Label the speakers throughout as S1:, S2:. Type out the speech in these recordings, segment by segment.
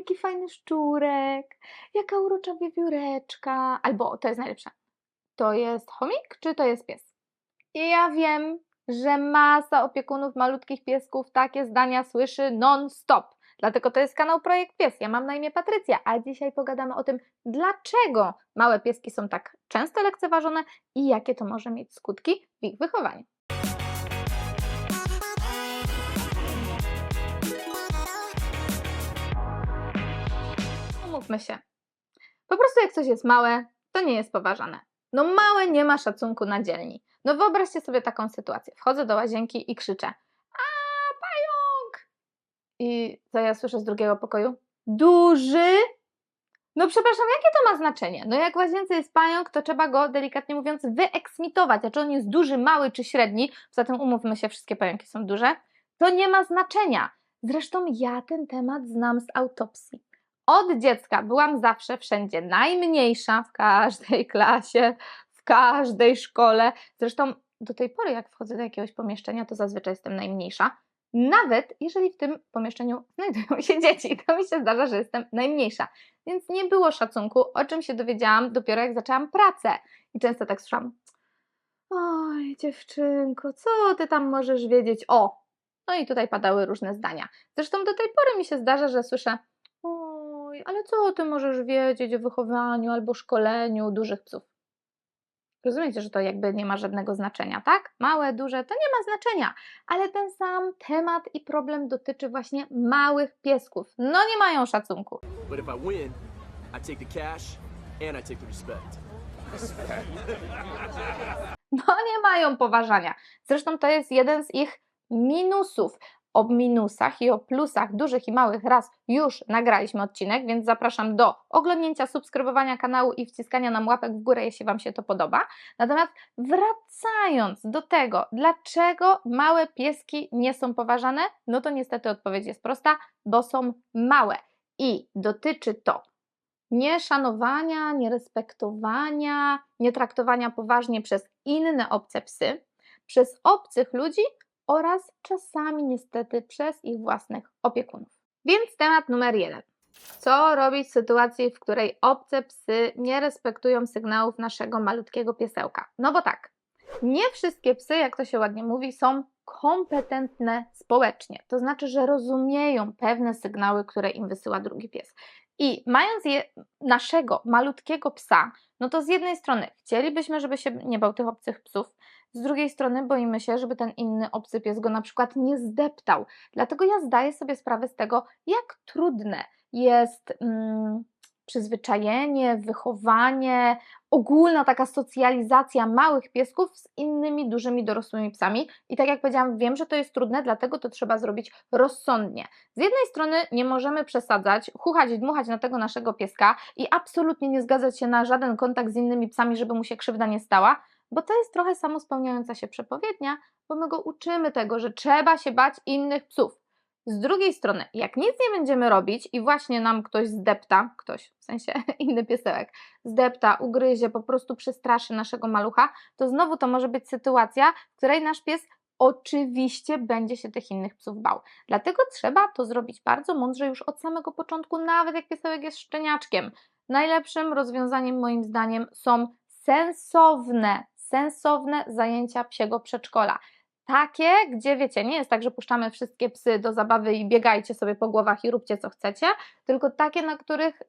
S1: jaki fajny szczurek, jaka urocza wiewióreczka. Albo to jest najlepsze. To jest chomik, czy to jest pies? I ja wiem, że masa opiekunów malutkich piesków takie zdania słyszy non-stop. Dlatego to jest kanał Projekt Pies. Ja mam na imię Patrycja, a dzisiaj pogadamy o tym, dlaczego małe pieski są tak często lekceważone i jakie to może mieć skutki w ich wychowaniu. Umówmy się. Po prostu jak coś jest małe, to nie jest poważane. No małe nie ma szacunku na dzielni. No wyobraźcie sobie taką sytuację. Wchodzę do łazienki i krzyczę a pająk! I co ja słyszę z drugiego pokoju? Duży? No przepraszam, jakie to ma znaczenie? No jak w łazience jest pająk, to trzeba go, delikatnie mówiąc, wyeksmitować. A czy on jest duży, mały czy średni, zatem umówmy się, wszystkie pająki są duże, to nie ma znaczenia. Zresztą ja ten temat znam z autopsji. Od dziecka byłam zawsze wszędzie najmniejsza w każdej klasie, w każdej szkole. Zresztą do tej pory, jak wchodzę do jakiegoś pomieszczenia, to zazwyczaj jestem najmniejsza. Nawet jeżeli w tym pomieszczeniu znajdują się dzieci, to mi się zdarza, że jestem najmniejsza. Więc nie było szacunku, o czym się dowiedziałam dopiero jak zaczęłam pracę. I często tak słyszałam: Oj, dziewczynko, co ty tam możesz wiedzieć? O! No i tutaj padały różne zdania. Zresztą do tej pory mi się zdarza, że słyszę: Oj, ale co ty możesz wiedzieć o wychowaniu albo szkoleniu dużych psów? Rozumiecie, że to jakby nie ma żadnego znaczenia, tak? Małe, duże, to nie ma znaczenia, ale ten sam temat i problem dotyczy właśnie małych piesków. No nie mają szacunku.
S2: But if I win, I take the cash and I take the respect.
S1: No nie mają poważania. Zresztą to jest jeden z ich minusów. O minusach i o plusach dużych i małych raz już nagraliśmy odcinek, więc zapraszam do oglądnięcia, subskrybowania kanału i wciskania nam łapek w górę, jeśli Wam się to podoba. Natomiast wracając do tego, dlaczego małe pieski nie są poważane, no to niestety odpowiedź jest prosta, bo są małe i dotyczy to nieszanowania, nierespektowania, nietraktowania poważnie przez inne obce psy, przez obcych ludzi oraz czasami niestety przez ich własnych opiekunów. Więc temat numer jeden. Co robić w sytuacji, w której obce psy nie respektują sygnałów naszego malutkiego piesełka? No bo tak, nie wszystkie psy, jak to się ładnie mówi, są kompetentne społecznie. To znaczy, że rozumieją pewne sygnały, które im wysyła drugi pies. I mając je, naszego malutkiego psa, no to z jednej strony chcielibyśmy, żeby się nie bał tych obcych psów, z drugiej strony boimy się, żeby ten inny obcy pies go na przykład nie zdeptał. Dlatego ja zdaję sobie sprawę z tego, jak trudne jest mm, przyzwyczajenie, wychowanie, ogólna taka socjalizacja małych piesków z innymi dużymi dorosłymi psami. I tak jak powiedziałam, wiem, że to jest trudne, dlatego to trzeba zrobić rozsądnie. Z jednej strony nie możemy przesadzać, chuchać dmuchać na tego naszego pieska i absolutnie nie zgadzać się na żaden kontakt z innymi psami, żeby mu się krzywda nie stała, bo to jest trochę samospełniająca się przepowiednia, bo my go uczymy tego, że trzeba się bać innych psów. Z drugiej strony, jak nic nie będziemy robić i właśnie nam ktoś zdepta, ktoś, w sensie inny piesełek, zdepta, ugryzie, po prostu przestraszy naszego malucha, to znowu to może być sytuacja, w której nasz pies oczywiście będzie się tych innych psów bał. Dlatego trzeba to zrobić bardzo mądrze już od samego początku, nawet jak piesełek jest szczeniaczkiem. Najlepszym rozwiązaniem moim zdaniem są sensowne, sensowne zajęcia psiego przedszkola. Takie, gdzie wiecie, nie jest tak, że puszczamy wszystkie psy do zabawy i biegajcie sobie po głowach i róbcie co chcecie, tylko takie, na których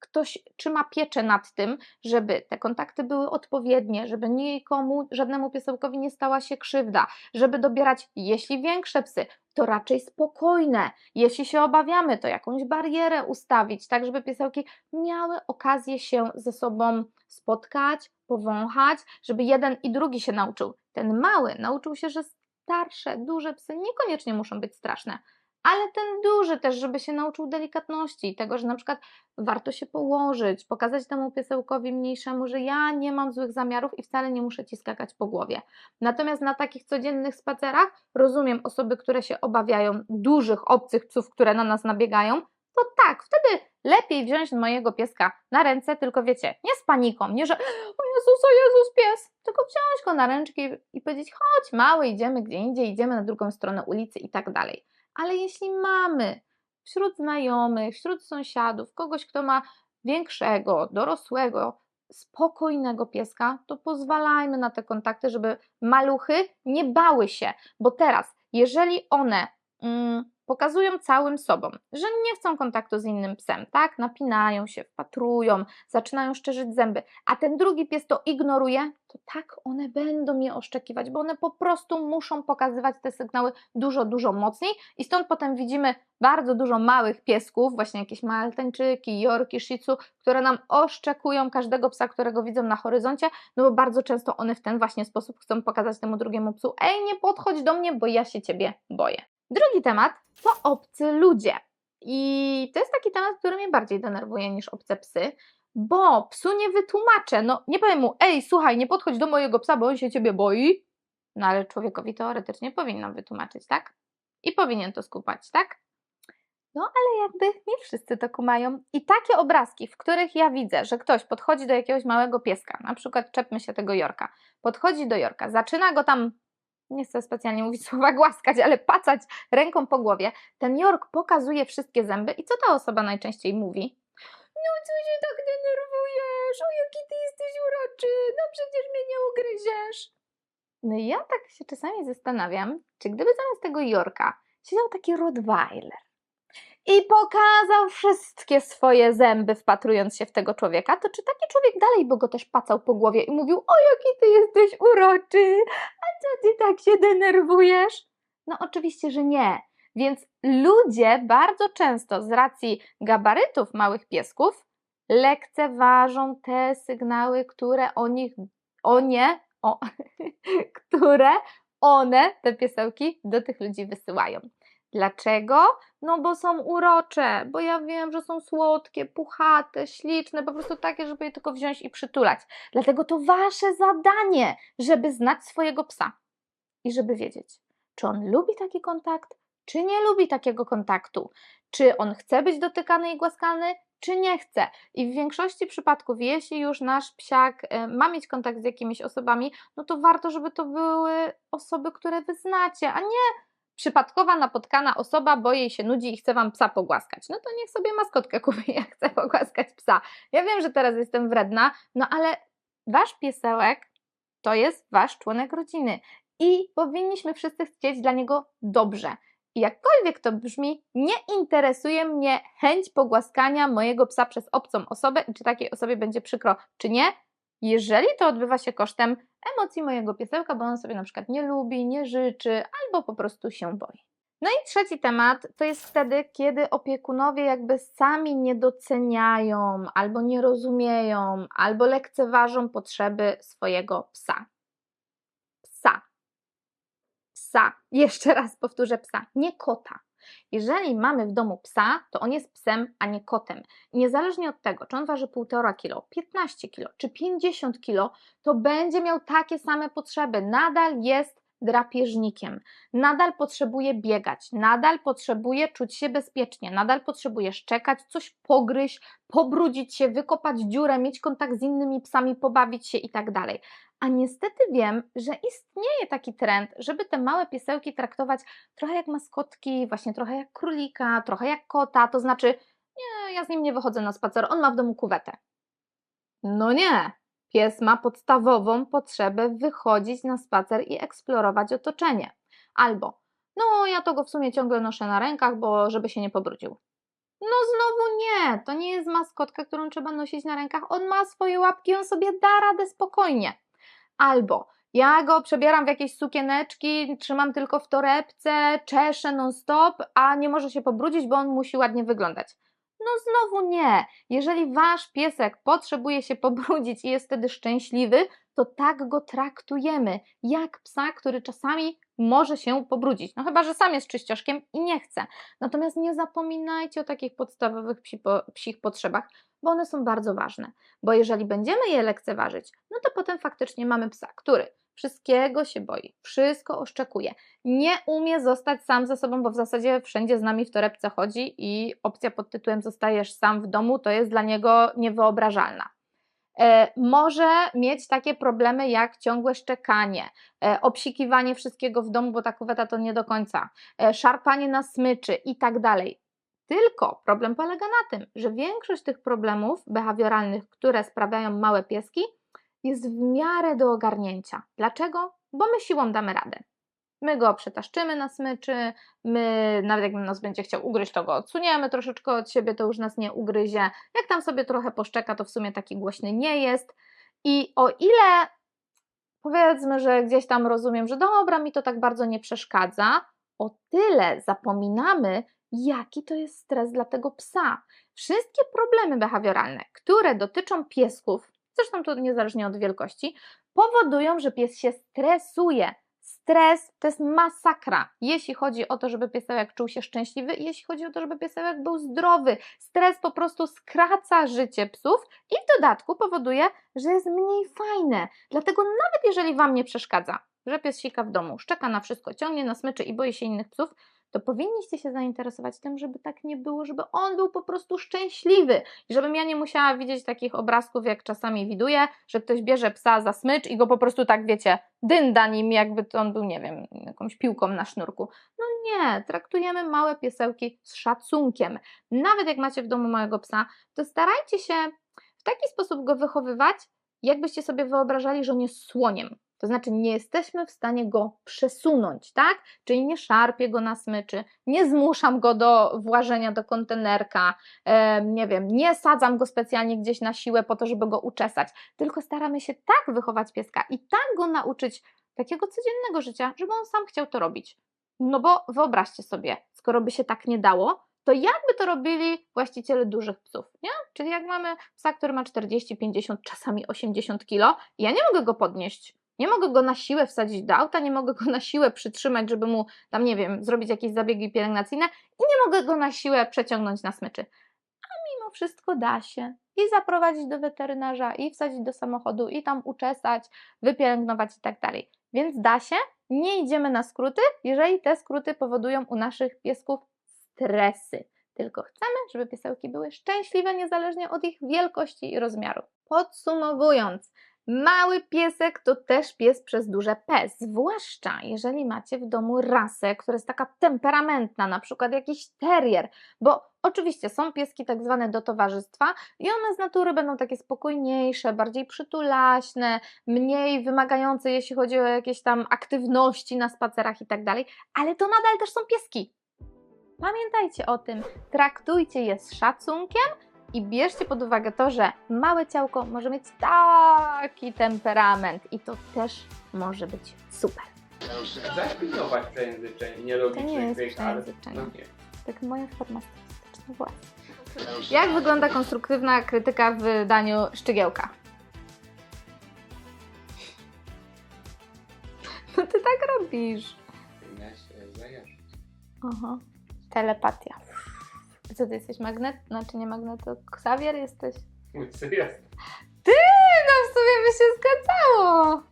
S1: ktoś trzyma pieczę nad tym, żeby te kontakty były odpowiednie, żeby nikomu, żadnemu piesełkowi nie stała się krzywda, żeby dobierać, jeśli większe psy, to raczej spokojne. Jeśli się obawiamy, to jakąś barierę ustawić, tak żeby piesełki miały okazję się ze sobą spotkać, powąchać, żeby jeden i drugi się nauczył. Ten mały nauczył się, że starsze, duże psy niekoniecznie muszą być straszne, ale ten duży też, żeby się nauczył delikatności, tego, że na przykład warto się położyć, pokazać temu piesełkowi mniejszemu, że ja nie mam złych zamiarów i wcale nie muszę ci skakać po głowie. Natomiast na takich codziennych spacerach rozumiem osoby, które się obawiają dużych, obcych psów, które na nas nabiegają, to tak, wtedy lepiej wziąć mojego pieska na ręce, tylko wiecie, nie z paniką, nie że o Jezus, o Jezus, pies, tylko wziąć go na ręczki i powiedzieć, chodź mały, idziemy gdzie indziej, idziemy na drugą stronę ulicy i tak dalej. Ale jeśli mamy wśród znajomych, wśród sąsiadów, kogoś, kto ma większego, dorosłego, spokojnego pieska, to pozwalajmy na te kontakty, żeby maluchy nie bały się, bo teraz, jeżeli one mm, pokazują całym sobą, że nie chcą kontaktu z innym psem, tak? Napinają się, wpatrują, zaczynają szczerzyć zęby, a ten drugi pies to ignoruje, to tak one będą je oszczekiwać, bo one po prostu muszą pokazywać te sygnały dużo, dużo mocniej i stąd potem widzimy bardzo dużo małych piesków, właśnie jakieś maltańczyki, jorki, shih które nam oszczekują każdego psa, którego widzą na horyzoncie, no bo bardzo często one w ten właśnie sposób chcą pokazać temu drugiemu psu, ej, nie podchodź do mnie, bo ja się ciebie boję. Drugi temat to obcy ludzie. I to jest taki temat, który mnie bardziej denerwuje niż obce psy, bo psu nie wytłumaczę. No, nie powiem mu, ej, słuchaj, nie podchodź do mojego psa, bo on się ciebie boi. No ale człowiekowi teoretycznie powinnam wytłumaczyć, tak? I powinien to skupać, tak? No ale jakby nie wszyscy to kumają. I takie obrazki, w których ja widzę, że ktoś podchodzi do jakiegoś małego pieska, na przykład czepmy się tego Jorka, podchodzi do Jorka, zaczyna go tam nie chcę specjalnie mówić słowa głaskać, ale pacać ręką po głowie, ten Jork pokazuje wszystkie zęby i co ta osoba najczęściej mówi? No co się tak denerwujesz? O jaki ty jesteś uroczy, no przecież mnie nie ugryziesz. No i ja tak się czasami zastanawiam, czy gdyby zamiast tego Jorka siedział taki Rottweiler i pokazał wszystkie swoje zęby, wpatrując się w tego człowieka, to czy taki człowiek dalej by go też pacał po głowie i mówił: O, jaki ty jesteś uroczy, a co ty tak się denerwujesz? No, oczywiście, że nie. Więc ludzie bardzo często z racji gabarytów małych piesków lekceważą te sygnały, które o nich, o nie, o, które one, te piesełki, do tych ludzi wysyłają. Dlaczego? No bo są urocze, bo ja wiem, że są słodkie, puchate, śliczne, po prostu takie, żeby je tylko wziąć i przytulać. Dlatego to wasze zadanie, żeby znać swojego psa i żeby wiedzieć, czy on lubi taki kontakt, czy nie lubi takiego kontaktu, czy on chce być dotykany i głaskany, czy nie chce. I w większości przypadków, jeśli już nasz psiak e, ma mieć kontakt z jakimiś osobami, no to warto, żeby to były osoby, które wy znacie, a nie przypadkowa napotkana osoba, bo jej się nudzi i chce wam psa pogłaskać. No to niech sobie maskotkę kupi, jak chce pogłaskać psa. Ja wiem, że teraz jestem wredna, no ale wasz piesełek to jest wasz członek rodziny i powinniśmy wszyscy chcieć dla niego dobrze. I jakkolwiek to brzmi, nie interesuje mnie chęć pogłaskania mojego psa przez obcą osobę i czy takiej osobie będzie przykro, czy nie, jeżeli to odbywa się kosztem emocji mojego piesełka, bo on sobie na przykład nie lubi, nie życzy albo po prostu się boi. No i trzeci temat to jest wtedy, kiedy opiekunowie jakby sami nie doceniają, albo nie rozumieją, albo lekceważą potrzeby swojego psa. Psa. Psa. Jeszcze raz powtórzę psa, nie kota. Jeżeli mamy w domu psa, to on jest psem, a nie kotem. Niezależnie od tego, czy on waży 1,5 kg, 15 kg czy 50 kg, to będzie miał takie same potrzeby. Nadal jest drapieżnikiem, nadal potrzebuje biegać, nadal potrzebuje czuć się bezpiecznie, nadal potrzebuje szczekać, coś pogryźć, pobrudzić się, wykopać dziurę, mieć kontakt z innymi psami, pobawić się i tak. A niestety wiem, że istnieje taki trend, żeby te małe piesełki traktować trochę jak maskotki, właśnie trochę jak królika, trochę jak kota, to znaczy, nie, ja z nim nie wychodzę na spacer, on ma w domu kuwetę. No nie, pies ma podstawową potrzebę wychodzić na spacer i eksplorować otoczenie. Albo, no ja to go w sumie ciągle noszę na rękach, bo żeby się nie pobrudził. No znowu nie, to nie jest maskotka, którą trzeba nosić na rękach. On ma swoje łapki, on sobie da radę spokojnie. Albo ja go przebieram w jakieś sukieneczki, trzymam tylko w torebce, czeszę non-stop, a nie może się pobrudzić, bo on musi ładnie wyglądać. No znowu nie. Jeżeli wasz piesek potrzebuje się pobrudzić i jest wtedy szczęśliwy, to tak go traktujemy, jak psa, który czasami może się pobrudzić. No chyba, że sam jest czyścioszkiem i nie chce. Natomiast nie zapominajcie o takich podstawowych psi, po, psich potrzebach, bo one są bardzo ważne. Bo jeżeli będziemy je lekceważyć, no to potem faktycznie mamy psa, który wszystkiego się boi, wszystko oszczekuje, nie umie zostać sam ze sobą, bo w zasadzie wszędzie z nami w torebce chodzi i opcja pod tytułem zostajesz sam w domu to jest dla niego niewyobrażalna. E, może mieć takie problemy jak ciągłe szczekanie, e, obsikiwanie wszystkiego w domu, bo ta kuweta to nie do końca, e, szarpanie na smyczy i tak dalej. Tylko problem polega na tym, że większość tych problemów behawioralnych, które sprawiają małe pieski, jest w miarę do ogarnięcia. Dlaczego? Bo my siłą damy radę. My go przetaszczymy na smyczy, my nawet jak nas będzie chciał ugryźć, to go odsuniemy troszeczkę od siebie, to już nas nie ugryzie. Jak tam sobie trochę poszczeka, to w sumie taki głośny nie jest. I o ile powiedzmy, że gdzieś tam rozumiem, że dobra, mi to tak bardzo nie przeszkadza, o tyle zapominamy, jaki to jest stres dla tego psa. Wszystkie problemy behawioralne, które dotyczą piesków, zresztą to niezależnie od wielkości, powodują, że pies się stresuje. Stres to jest masakra, jeśli chodzi o to, żeby piesełek czuł się szczęśliwy jeśli chodzi o to, żeby piesełek był zdrowy. Stres po prostu skraca życie psów i w dodatku powoduje, że jest mniej fajne. Dlatego nawet jeżeli Wam nie przeszkadza, że pies sika w domu, szczeka na wszystko, ciągnie na smyczy i boi się innych psów, to powinniście się zainteresować tym, żeby tak nie było, żeby on był po prostu szczęśliwy i żebym ja nie musiała widzieć takich obrazków, jak czasami widuję, że ktoś bierze psa za smycz i go po prostu tak, wiecie, dynda nim, jakby to on był, nie wiem, jakąś piłką na sznurku. No nie, traktujemy małe piesełki z szacunkiem. Nawet jak macie w domu małego psa, to starajcie się w taki sposób go wychowywać, jakbyście sobie wyobrażali, że on jest słoniem. To znaczy, nie jesteśmy w stanie go przesunąć, tak? Czyli nie szarpię go na smyczy, nie zmuszam go do włażenia do kontenerka, nie wiem, nie sadzam go specjalnie gdzieś na siłę po to, żeby go uczesać, tylko staramy się tak wychować pieska i tak go nauczyć takiego codziennego życia, żeby on sam chciał to robić. No bo wyobraźcie sobie, skoro by się tak nie dało, to jakby to robili właściciele dużych psów, nie? Czyli jak mamy psa, który ma 40, 50, czasami 80 kilo, ja nie mogę go podnieść. Nie mogę go na siłę wsadzić do auta, nie mogę go na siłę przytrzymać, żeby mu tam, nie wiem, zrobić jakieś zabiegi pielęgnacyjne i nie mogę go na siłę przeciągnąć na smyczy. A mimo wszystko da się i zaprowadzić do weterynarza, i wsadzić do samochodu, i tam uczesać, wypielęgnować i tak dalej. Więc da się, nie idziemy na skróty, jeżeli te skróty powodują u naszych piesków stresy. Tylko chcemy, żeby piesełki były szczęśliwe, niezależnie od ich wielkości i rozmiaru. Podsumowując, mały piesek to też pies przez duże P, zwłaszcza jeżeli macie w domu rasę, która jest taka temperamentna, na przykład jakiś terrier, bo oczywiście są pieski tak zwane do towarzystwa i one z natury będą takie spokojniejsze, bardziej przytulaśne, mniej wymagające, jeśli chodzi o jakieś tam aktywności na spacerach i tak dalej, ale to nadal też są pieski. Pamiętajcie o tym, traktujcie je z szacunkiem i bierzcie pod uwagę to, że małe ciałko może mieć taki temperament i to też może być super.
S3: Zapilnować przejęzyczeń,
S1: To
S3: nielogicznych
S1: nie jest
S3: tych, ale
S1: przejęzyczenie.
S3: no nie.
S1: Tak moja forma stylistyczna właśnie. Jak wygląda konstruktywna krytyka w wydaniu Szczygiełka? No ty tak robisz. Aha. Telepatia. Co ty jesteś magnet? Znaczy nie magnet, to Xavier jesteś?
S3: Łysy jest.
S1: Ty! No w sumie by się zgadzało.